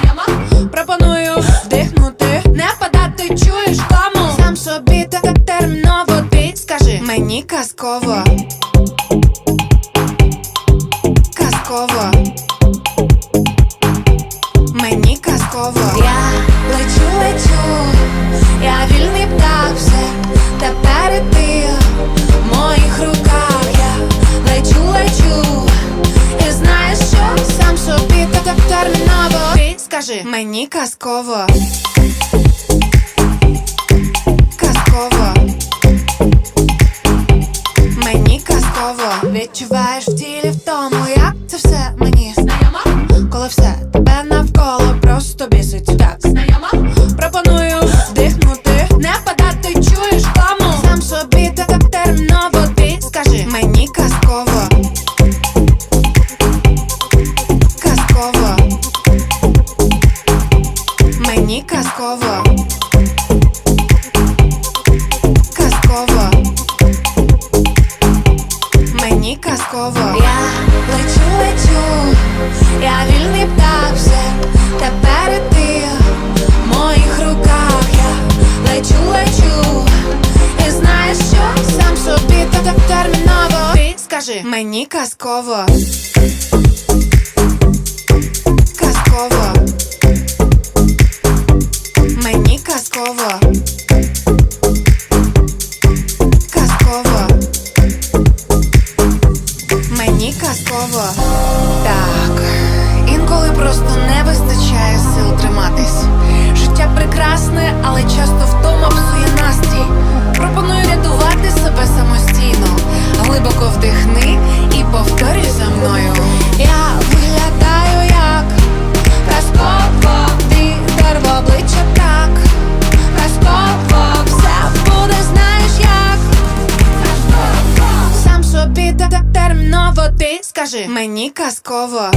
Знайома? Пропоную вдихнути, не падати, чуєш кому? Сам собі так терміново ти скажи. Мені казково. Казково скажи. Мені казково. Казково. Мені казково. Відчуваєш в тілі в тому, як це все мені Знайома? Коли все тебе навколо просто бісить Казково. Мені казково. Я лечу, лечу, я вільний птах все Тепер і ти в моїх руках. Я лечу, лечу. І знаєш що? Сам собі та так терміново. Ти скажи. Мені казково. Казково Казково Мені казково. Так, інколи просто не вистачає сил триматись. Життя прекрасне, але часто втома псує настрій. Пропоную рятувати себе самостійно. Глибоко вдихни і повторюй за мною. Я скажи. Мені казково